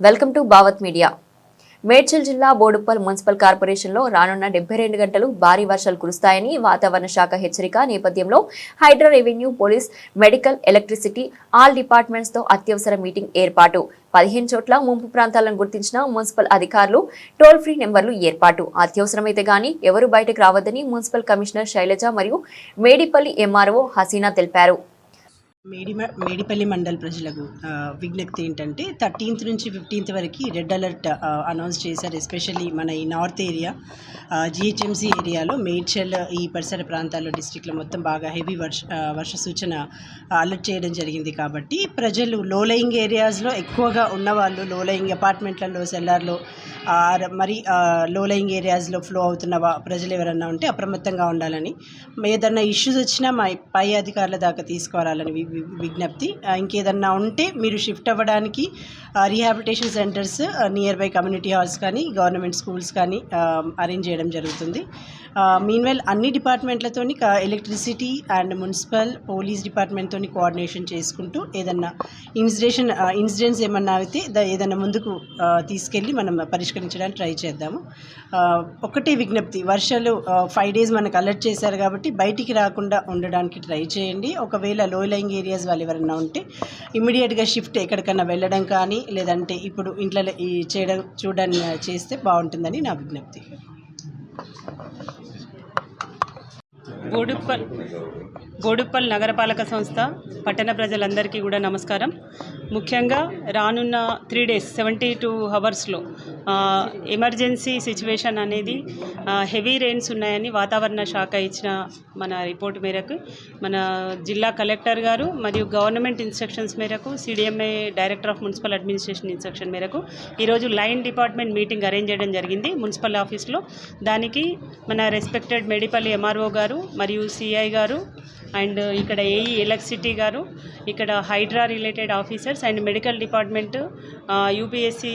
Welcome to Bhavat media. Medchal జిల్లా Boduppal municipal కార్పొరేషన్లో రానున్న డెబ్బై రెండు గంటలు భారీ వర్షాలు కురుస్తాయని వాతావరణ శాఖ హెచ్చరిక నేపథ్యంలో hydro revenue police medical electricity all డిపార్ట్మెంట్స్తో అత్యవసర మీటింగ్ ఏర్పాటు. పదిహేను చోట్ల ముంపు ప్రాంతాలను గుర్తించిన మున్సిపల్ అధికారులు టోల్ ఫ్రీ నెంబర్లు ఏర్పాటు. అత్యవసరమైతే గానీ ఎవరు బయటకు రావద్దని మున్సిపల్ కమిషనర్ శైలజ మరియు మేడిపల్లి ఎంఆర్ఓ హసీనా తెలిపారు. మేడి మేడిపల్లి మండల ప్రజలకు విజ్ఞప్తి ఏంటంటే థర్టీన్త్ నుంచి ఫిఫ్టీన్త్ వరకు రెడ్ అలర్ట్ అనౌన్స్ చేశారు. ఎస్పెషల్లీ మన ఈ నార్త్ ఏరియా జిహెచ్ఎంసీ ఏరియాలో మేడ్చల్ ఈ పరిసర ప్రాంతాల్లో డిస్టిక్లో మొత్తం బాగా హెవీ వర్ష వర్ష సూచన అలర్ట్ చేయడం జరిగింది కాబట్టి ప్రజలు లోలయింగ్ ఏరియాస్లో ఎక్కువగా ఉన్నవాళ్ళు లోలయింగ్ అపార్ట్మెంట్లలో సెల్లార్లో మరి లోలయింగ్ ఏరియాస్లో ఫ్లో అవుతున్న ప్రజలు ఎవరన్నా ఉంటే అప్రమత్తంగా ఉండాలని ఏదన్నా ఇష్యూస్ వచ్చినా మా పై అధికారుల దాకా తీసుకురాలని విజ్ఞప్తి. ఇంకేదన్నా ఉంటే మీరు షిఫ్ట్ అవ్వడానికి rehabilitation centres near by community halls కానీ గవర్నమెంట్ స్కూల్స్ కానీ అరేంజ్ చేయడం జరుగుతుంది. మీన్వెల్ అన్ని డిపార్ట్మెంట్లతోని ఎలక్ట్రిసిటీ అండ్ మున్సిపల్ పోలీస్ డిపార్ట్మెంట్తో కోఆర్డినేషన్ చేసుకుంటూ ఏదన్నా ఇన్సిడేషన్ ఇన్సిడెంట్స్ ఏమన్నా అయితే ఏదన్నా ముందుకు తీసుకెళ్ళి మనం పరిష్కరించడానికి ట్రై చేద్దాము. ఒకటే విజ్ఞప్తి వర్షాలు ఫైవ్ డేస్ మనకు అలర్ట్ చేశారు కాబట్టి బయటికి రాకుండా ఉండడానికి ట్రై చేయండి. ఒకవేళ లో లైంగ్ ఏరియాస్ వాళ్ళు ఎవరైనా ఉంటే ఇమీడియట్గా షిఫ్ట్ ఎక్కడికన్నా వెళ్ళడం కానీ లేదంటే ఇప్పుడు ఇంట్లో ఈ చేయడం చూడడం చేస్తే బాగుంటుందని నా విజ్ఞప్తి. బోడుప్పల్ బోడుప్పల్ నగరపాలక సంస్థ పట్టణ ప్రజలందరికీ కూడా నమస్కారం. ముఖ్యంగా రానున్న త్రీ డేస్ సెవెంటీ టూ అవర్స్లో ఎమర్జెన్సీ సిచ్యువేషన్ అనేది హెవీ రెయిన్స్ ఉన్నాయని వాతావరణ శాఖ ఇచ్చిన మన రిపోర్ట్ మేరకు మన జిల్లా కలెక్టర్ గారు మరియు గవర్నమెంట్ ఇన్స్ట్రక్షన్స్ మేరకు CDMA director of municipal administration instruction మేరకు ఈరోజు లైన్ డిపార్ట్మెంట్ మీటింగ్ అరేంజ్ చేయడం జరిగింది. మున్సిపల్ ఆఫీస్లో దానికి మన రెస్పెక్టెడ్ మెడిపల్లి ఎంఆర్ఓ గారు మరియు సిఐ గారు అండ్ ఇక్కడ ఏఈ ఎలక్ట్రిసిటీ గారు ఇక్కడ Hydraa related officers and medical department UPSC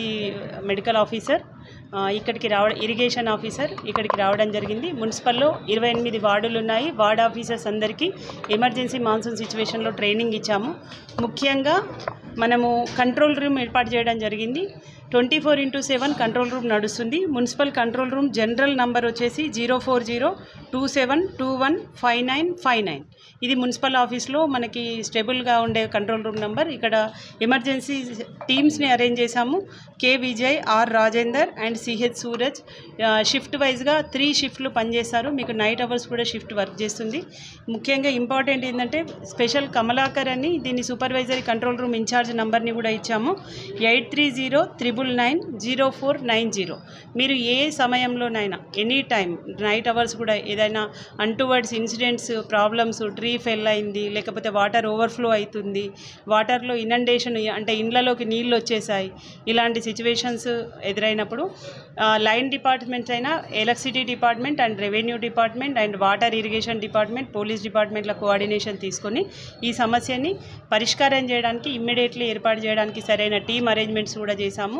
medical officer ఇక్కడికి రావడం ఇరిగేషన్ ఆఫీసర్ ఇక్కడికి రావడం జరిగింది. మున్సిపల్లో ఇరవై ఎనిమిది వార్డులు ఉన్నాయి. వార్డ్ ఆఫీసర్స్ అందరికీ ఎమర్జెన్సీ మాన్సూన్ సిచ్యువేషన్లో ట్రైనింగ్ ఇచ్చాము. ముఖ్యంగా మనము కంట్రోల్ రూమ్ ఏర్పాటు చేయడం జరిగింది. Twenty four into seven control room నడుస్తుంది. Municipal control room general number వచ్చేసి zero four zero two seven two one five nine five nine. ఇది మున్సిపల్ ఆఫీస్లో మనకి స్టేబుల్గా ఉండే కంట్రోల్ రూమ్ నెంబర్. ఇక్కడ ఎమర్జెన్సీ టీమ్స్ని అరేంజ్ చేశాము. K Vijay R Rajender and CH Suraj. Shift వైజ్గా త్రీ షిఫ్ట్లు పనిచేస్తారు మీకు నైట్ అవర్స్ కూడా షిఫ్ట్ వర్క్ చేస్తుంది. ముఖ్యంగా ఇంపార్టెంట్ ఏంటంటే స్పెషల్ కమలాకర్ అని దీన్ని సూపర్వైజరీ కంట్రోల్ రూమ్ ఇన్ఛార్జ్ నంబర్ని కూడా ఇచ్చాము. Eight three zero triple nine zero four nine zero. మీరు ఏ సమయంలోనైనా ఎనీ టైం నైట్ అవర్స్ కూడా ఏదైనా untowards incidents problems tree fell అయింది లేకపోతే వాటర్ ఓవర్ఫ్లో అవుతుంది వాటర్లో ఇనండేషన్ అంటే ఇండ్లలోకి నీళ్ళు వచ్చేసాయి ఇలాంటి సిచ్యువేషన్స్ ఎదురైనప్పుడు లైన్ డిపార్ట్మెంట్స్ అయినా electricity department and revenue department and water irrigation department police డిపార్ట్మెంట్ల coordination తీసుకొని ఈ సమస్యని పరిష్కారం చేయడానికి ఇమ్మీడియట్లీ ఏర్పాటు చేయడానికి సరైన టీమ్ అరేంజ్మెంట్స్ కూడా చేశాము.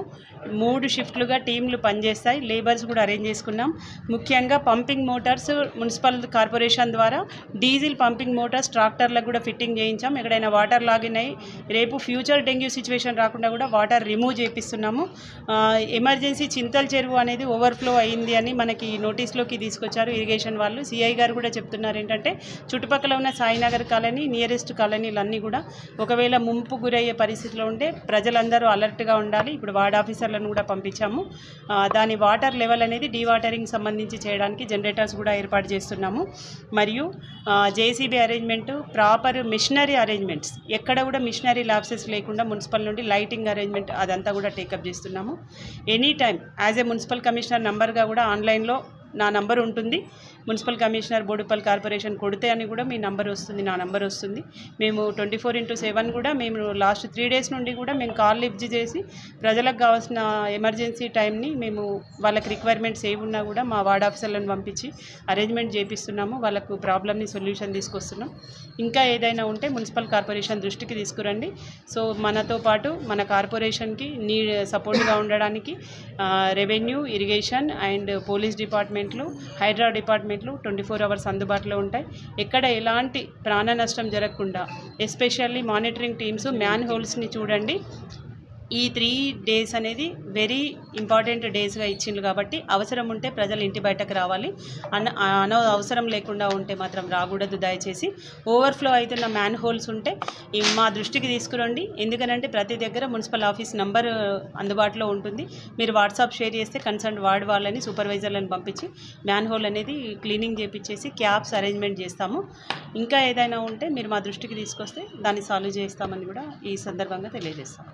మూడు షిఫ్ట్లుగా టీంలు పనిచేస్తాయి. లేబర్స్ కూడా అరేంజ్ చేసుకున్నాం. ముఖ్యంగా పంపింగ్ మోటార్స్ మున్సిపల్ కార్పొరేషన్ ద్వారా డీజిల్ పంపింగ్ మోటార్స్ ట్రాక్టర్లకు కూడా ఫిట్టింగ్ చేయించాం. ఎక్కడైనా వాటర్ లాగిన్ అయ్యి రేపు ఫ్యూచర్ డెంగ్యూ సిచ్యువేషన్ రాకుండా కూడా వాటర్ రిమూవ్ చేపిస్తున్నాము. ఎమర్జెన్సీ చింతల చెరువు అనేది ఓవర్ఫ్లో అయింది అని మనకి నోటీస్లోకి తీసుకొచ్చారు ఇరిగేషన్ వాళ్ళు. సిఐ గారు కూడా చెప్తున్నారు ఏంటంటే చుట్టుపక్కల ఉన్న సాయినగర్ కాలనీ నియరెస్ట్ కాలనీలు అన్నీ కూడా ఒకవేళ ముంపు గురయ్యే పరిస్థితిలో ఉంటే ప్రజలందరూ అలర్ట్గా ఉండాలి. ఇప్పుడు వార్డ్ ఆఫీసర్లను కూడా పంపించాము. దాని వాటర్ లెవెల్ అనేది డీవాటరింగ్ సంబంధించి చేయడానికి జనరేటర్స్ కూడా ఏర్పాటు చేస్తున్నాము. మరియు JCB arrangement proper machinery arrangements ఎక్కడ కూడా మిషనరీ లాప్సెస్ లేకుండా మున్సిపల్ నుండి లైటింగ్ అరేంజ్మెంట్ అదంతా కూడా టేకప్ చేస్తున్నాము. Any time as a municipal commissioner నంబర్గా కూడా ఆన్లైన్లో నా నంబర్ ఉంటుంది. మున్సిపల్ కమిషనర్ బోడుపల్ కార్పొరేషన్ కొడితే అని కూడా మీ నంబర్ వస్తుంది నా నంబర్ వస్తుంది. మేము ట్వంటీ ఫోర్ ఇంటూ సెవెన్ కూడా మేము లాస్ట్ త్రీ డేస్ నుండి కూడా మేము కాల్ లిఫ్ట్ చేసి ప్రజలకు కావాల్సిన ఎమర్జెన్సీ టైంని మేము వాళ్ళకి రిక్వైర్మెంట్స్ ఏమి ఉన్నా కూడా మా వార్డ్ ఆఫీసర్లను పంపించి అరేంజ్మెంట్ చేపిస్తున్నాము. వాళ్ళకు ప్రాబ్లమ్ని సొల్యూషన్ తీసుకొస్తున్నాం. ఇంకా ఏదైనా ఉంటే మున్సిపల్ కార్పొరేషన్ దృష్టికి తీసుకురండి. సో మనతో పాటు మన కార్పొరేషన్కి నీ సపోర్ట్గా ఉండడానికి revenue irrigation and police department డిపార్ట్మెంట్లు హైడ్రా డిపార్ట్మెంట్లు ట్వంటీ ఫోర్ అవర్స్ అందుబాటులో ఉంటాయి. ఎక్కడ ఎలాంటి ప్రాణ నష్టం జరగకుండా ఎస్పెషల్లీ మానిటరింగ్ టీమ్స్ మ్యాన్ హోల్స్ని చూడండి. ఈ త్రీ డేస్ అనేది వెరీ ఇంపార్టెంట్ డేస్గా ఇచ్చిండ్రు కాబట్టి అవసరం ఉంటే ప్రజలు ఇంటి బయటకు రావాలి. అన్న అన అవసరం లేకుండా ఉంటే మాత్రం రాకూడదు దయచేసి. ఓవర్ఫ్లో అవుతున్న మ్యాన్ హోల్స్ ఉంటే మా దృష్టికి తీసుకురండి. ఎందుకనంటే ప్రతి దగ్గర మున్సిపల్ ఆఫీస్ నంబర్ అందుబాటులో ఉంటుంది. మీరు వాట్సాప్ షేర్ చేస్తే కన్సర్న్ వార్డ్ వాళ్ళని సూపర్వైజర్లను పంపించి మ్యాన్ హోల్ అనేది క్లీనింగ్ చేపించేసి క్యాబ్స్ అరేంజ్మెంట్ చేస్తాము. ఇంకా ఏదైనా ఉంటే మీరు మా దృష్టికి తీసుకొస్తే దాన్ని సాల్వ్ చేస్తామని కూడా ఈ సందర్భంగా తెలియజేస్తాం